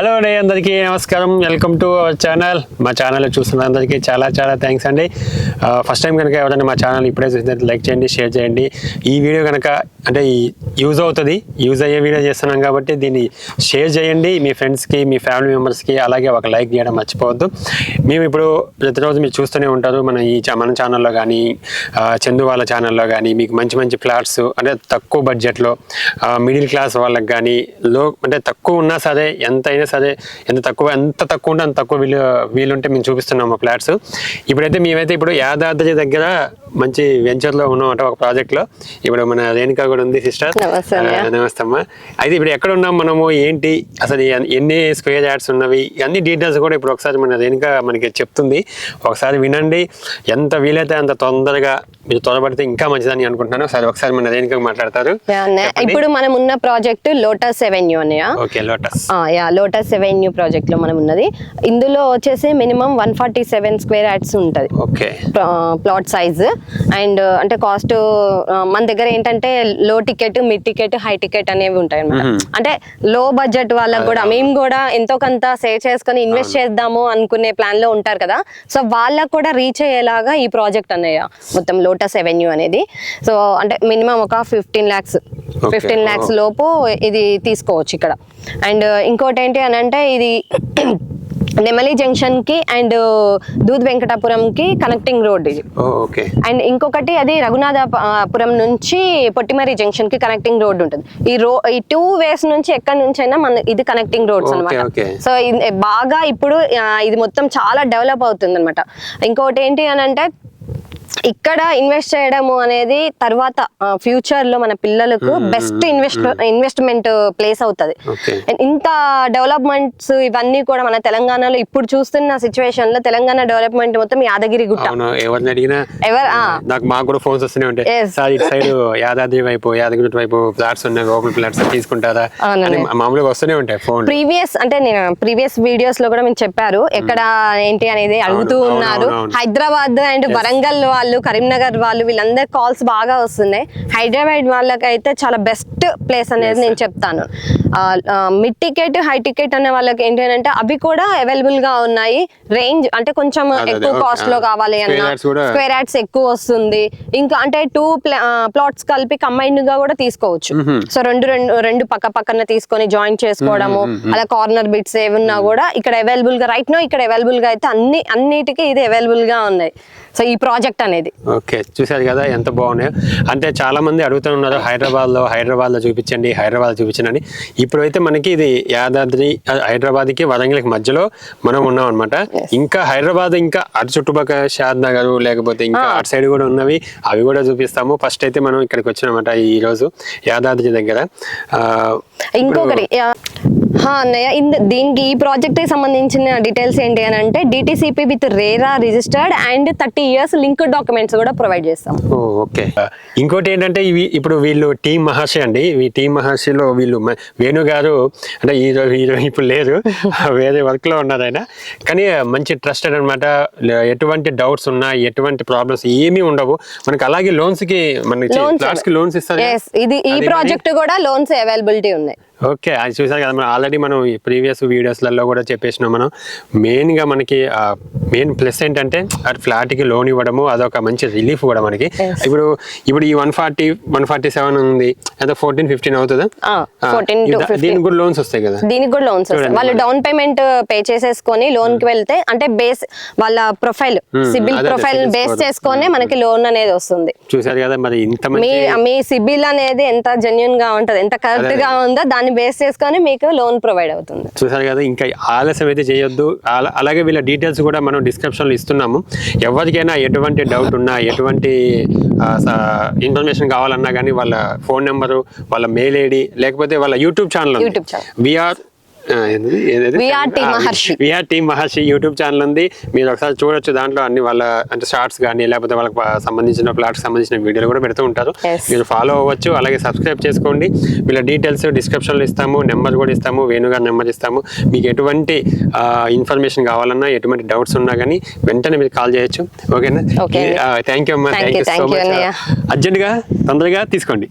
Hello అండి అందరికీ నమస్కారం. వెల్కమ్ టు అవర్ ఛానల్ మా ఛానల్ చూస్తున్న అందరికీ చాలా చాలా థ్యాంక్స్ అండి. Uh, ఫస్ట్ టైం కనుక ఎవరైనా మా ఛానల్ ఇప్పుడే చూసినట్టు లైక్ చేయండి షేర్ చేయండి. ఈ వీడియో కనుక అంటే యూజ్ అవుతుంది యూజ్ అయ్యే వీడియో చేస్తున్నాం కాబట్టి దీన్ని షేర్ చేయండి. మీ ఫ్రెండ్స్కి మీ ఫ్యామిలీ మెంబర్స్కి అలాగే ఒక లైక్ చేయడం మర్చిపోవద్దు. మేము ఇప్పుడు ప్రతిరోజు మీరు చూస్తూనే ఉంటారు. మన ఈ మన ఛానల్లో కానీ చందు వాళ్ళ ఛానల్లో కానీ మీకు మంచి మంచి ఫ్లాట్స్ అంటే తక్కువ బడ్జెట్లో మిడిల్ క్లాస్ వాళ్ళకి కానీ లో అంటే తక్కువ ఉన్నా సరే ఎంత అయినా సరే ఎంత తక్కువ ఎంత తక్కువ ఉంటే అంత తక్కువ వీలు వీలుంటే మేము చూపిస్తున్నాము ఫ్లాట్స్ ఇప్పుడైతే మేమైతే ఇప్పుడు యాదాద్రి దగ్గర మంచి వెంచర్లో ఉన్నాం అంటే ఒక ప్రాజెక్ట్లో. ఇప్పుడు మన రేణుకా కూడా ఉంది సిస్టర్. నమస్తే అమ్మా. అయితే ఇప్పుడు ఎక్కడ ఉన్నాం మనము? ఏంటి? అసలు ఎన్- ఎన్ని స్క్వేర్ యార్డ్స్ ఉన్నవి? అన్ని డీటెయిల్స్ కూడా ఇప్పుడు ఒకసారి మన రేణుక మనకి చెప్తుంది. ఒకసారి వినండి. ఎంత వీలైతే అంత తొందరగా మీరు త్వరపడితే ఇంకా మంచిదని అనుకుంటున్నాను. సరే ఒకసారి మన రేణుక మాట్లాడతారు. ఇప్పుడు మనం ఉన్న ప్రాజెక్ట్ లోటస్ ఎవెన్యూ అన్నయ్య. Okay Lotus. Yeah Lotus Avenue ప్రాజెక్ట్లో మనం ఉన్నది. ఇందులో వచ్చేసి minimum one forty seven square yards ఉంటుంది. ఓకే. Plot size. అండ్ అంటే కాస్ట్ మన దగ్గర ఏంటంటే low ticket mid ticket high ticket అనేవి ఉంటాయి అనమాట అంటే లో బడ్జెట్ వాళ్ళకి కూడా మేము కూడా ఎంతో కొంత సేవ్ చేసుకొని ఇన్వెస్ట్ చేద్దాము అనుకునే ప్లాన్లో ఉంటారు కదా. సో వాళ్ళకు కూడా రీచ్ అయ్యేలాగా ఈ ప్రాజెక్ట్ అన్నయ్య మొత్తం లోటస్ ఎవెన్యూ అనేది. సో అంటే మినిమం ఒక ఫిఫ్టీన్ ల్యాక్స్. ఫిఫ్టీన్ ల్యాక్స్. లోపు ఇది తీసుకోవచ్చు ఇక్కడ. అండ్ ఇంకోటి ఏంటి అని అంటే ఇది నెమలి జంక్షన్కి అండ్ దూద్ వెంకటాపురం కి కనెక్టింగ్ రోడ్ ఇది. అండ్ ఇంకొకటి అది రఘునాథపురం నుంచి పొట్టిమరి జంక్షన్కి కనెక్టింగ్ రోడ్ ఉంటుంది. ఈ రో ఈ టూ వేస్ నుంచి ఎక్కడి నుంచి అయినా మన ఇది కనెక్టింగ్ రోడ్స్ అనమాట. సో బాగా ఇప్పుడు ఇది మొత్తం చాలా డెవలప్ అవుతుంది అనమాట ఇంకోటి ఏంటి అని అంటే ఇక్కడ ఇన్వెస్ట్ చేయడము అనేది తర్వాత ఫ్యూచర్లో మన పిల్లలకు బెస్ట్ ఇన్వెస్ట్ ఇన్వెస్ట్మెంట్ ప్లేస్ అవుతుంది. ఇంత డెవలప్మెంట్స్ ఇవన్నీ కూడా మన తెలంగాణలో ఇప్పుడు చూస్తున్న సిచ్యువేషన్లో తెలంగాణ డెవలప్మెంట్ మొత్తం యాదగిరి గుట్ట. ఎవరిని అడిగినా ఎవరు ఆ, నాకు మాకు కూడా ఫోన్స్ వస్తూనే ఉంటాయి. Yes. సార్ ఇటు సైడ్ యాదాద్రి వైపు యాదగిరి వైపు ఫ్లాట్స్ ఉన్నాయి ఓపెన్ ఫ్లాట్స్ తీసుకుంటారా? అవునండి. అని మామూలుగా వస్తూనే ఉంటాయి ఫోన్ ప్రీవియస్ అంటే నేను ప్రీవియస్ వీడియోస్లో కూడా మీరు చెప్పారు ఎక్కడ ఏంటి అనేది అడుగుతూ ఉన్నారు. హైదరాబాద్ అండ్ వరంగల్ వాళ్ళు కరీంనగర్ వాళ్ళు వీళ్ళందరి కాల్స్ బాగా వస్తున్నాయి. హైదరాబాద్ వాళ్ళకైతే చాలా బెస్ట్ ప్లేస్ అనేది నేను చెప్తాను. మిడ్ టికెట్ హై టికెట్ అనే వాళ్ళకి ఏంటి అని అంటే అవి కూడా అవైలబుల్గా ఉన్నాయి. రేంజ్ అంటే కొంచెం ఎక్కువ. కాస్ట్లో కావాలి అన్న. స్క్వేర్ యాడ్స్ ఎక్కువ వస్తుంది. ఇంకా అంటే టూ ప్లాట్స్ కలిపి కంబైన్డ్గా కూడా తీసుకోవచ్చు. సో రెండు రెండు రెండు పక్క పక్కన తీసుకొని జాయిన్ చేసుకోవడము అలా కార్నర్ బిట్స్ ఏమున్నా కూడా ఇక్కడ అవైలబుల్గా రైట్ నో ఇక్కడ అవైలబుల్గా అయితే అన్ని అన్నిటికీ ఇది అవైలబుల్గా ఉన్నాయి. సో ఈ ప్రాజెక్ట్ అనేది. ఓకే చూశారు కదా ఎంత బాగున్నాయో. అంటే చాలా మంది అడుగుతున్నారు హైదరాబాద్లో హైదరాబాద్లో చూపించండి హైదరాబాద్ చూపించండి అని. ఇప్పుడైతే మనకి ఇది యాదాద్రి హైదరాబాద్కి వరంగల్ మధ్యలో మనం ఉన్నాం అనమాట ఇంకా హైదరాబాద్ ఇంకా అటు చుట్టుపక్కల షాద్ నగర్ లేకపోతే ఇంకా అటు సైడ్ కూడా ఉన్నవి అవి కూడా చూపిస్తాము. ఫస్ట్ అయితే మనం ఇక్కడికి వచ్చినామట ఈ రోజు యాదాద్రి దగ్గర. ఇంకొకటి అన్నయ్య ఇంద- దీనికి ఈ ప్రాజెక్ట్కి సంబంధించిన డీటెయిల్స్ ఏంటి అని అంటే DTCP with RERA registered and thirty years link documents కూడా ప్రొవైడ్ చేస్తాం. ఓకే. ఇంకోటి ఏంటంటే ఇవి ఇప్పుడు వీళ్ళు టీం మహర్షి అండి. ఈ టీం మహర్షిలో వీళ్ళు వేణు గారు అంటే ఈ రోజు ఈ రోజు ఇప్పుడు లేరు వేరే వర్క్లో ఉన్నారు ఆయన. కానీ మంచి ట్రస్టెడ్ అనమాట ఎటువంటి డౌట్స్ ఉన్నా ఎటువంటి ప్రాబ్లమ్స్ ఏమీ ఉండవు. మనకి అలాగే లోన్స్కి మనకి లోన్స్ ఇస్తారు ఇది ఈ ప్రాజెక్ట్ కూడా లోన్స్ అవైలబిలిటీ ఉన్నాయి. ఓకే అది చూసారు కదా మనం ఆల్రెడీ మనం ప్రీవియస్ వీడియోస్లలో కూడా చెప్పేసినాం మనం. మెయిన్గా మనకి మెయిన్ ప్లస్ ఏంటంటే ఆ ఫ్లాట్కి లోన్ ఇవ్వడము అదొక మంచి రిలీఫ్ కూడా మనకి. ఇప్పుడు ఇప్పుడు ఈ one forty one forty seven ఉంది అదే ఫోర్టీన్ ఫిఫ్టీన్ అవుతుందా? ఆ, ఆ, 14 to ఇది- 15. దీనికి కూడా లోన్స్ వస్తాయి కదా? దీనికి కూడా లోన్స్ వస్తాయి. వాళ్ళు. డౌన్ పేమెంట్ పే చేసేసుకొని లోన్కి వెళ్తే అంటే బేస్ వాళ్ళ ప్రొఫైల్ సిబిల్ అదే, అదే, ప్రొఫైల్ బేస్. చేసుకొని మనకి లోన్ అనేది వస్తుంది. చూసారు కదా మరి ఇంత మీ సిబిల్ అనేది ఎంత జెన్యున్గా ఉంటది ఎంత కరెక్ట్గా ఉందో దాన్ని బేస్ చేసుకొని మీకు లోన్ ప్రొవైడ్ అవుతుంది. చూసారు కదా ఇంకా ఆలస్యం అయితే చేయొద్దు. అలా- అలాగే వీళ్ళ డీటెయిల్స్ కూడా మనం డిస్క్రిప్షన్లో ఇస్తున్నాము. ఎవరికైనా ఎటువంటి డౌట్ ఉన్నా ఎటువంటి ఇన్ఫర్మేషన్ కావాలన్నా కానీ వాళ్ళ ఫోన్ నెంబరు వాళ్ళ మెయిల్ ఐడి లేకపోతే వాళ్ళ YouTube channel. VR VR Team Maharshi. VR team Maharshi YouTube channel ఉంది. మీరు ఒకసారి చూడొచ్చు దాంట్లో అన్ని వాళ్ళ అంటే షార్ట్స్ కానీ లేకపోతే వాళ్ళకి సంబంధించిన ప్లాట్స్ సంబంధించిన వీడియోలు కూడా పెడుతూ ఉంటారు. మీరు ఫాలో అవ్వచ్చు అలాగే సబ్స్క్రైబ్ చేసుకోండి. వీళ్ళ డీటెయిల్స్ డిస్క్రిప్షన్లో ఇస్తాము నెంబర్ కూడా ఇస్తాము వేణుగారి నెంబర్ ఇస్తాము. మీకు ఎటువంటి ఇన్ఫర్మేషన్ కావాలన్నా ఎటువంటి డౌట్స్ ఉన్నా కానీ వెంటనే మీరు కాల్ చేయొచ్చు. ఓకేనా. థ్యాంక్ యూ అమ్మా. Thank you so much. అర్జెంట్గా తొందరగా తీసుకోండి.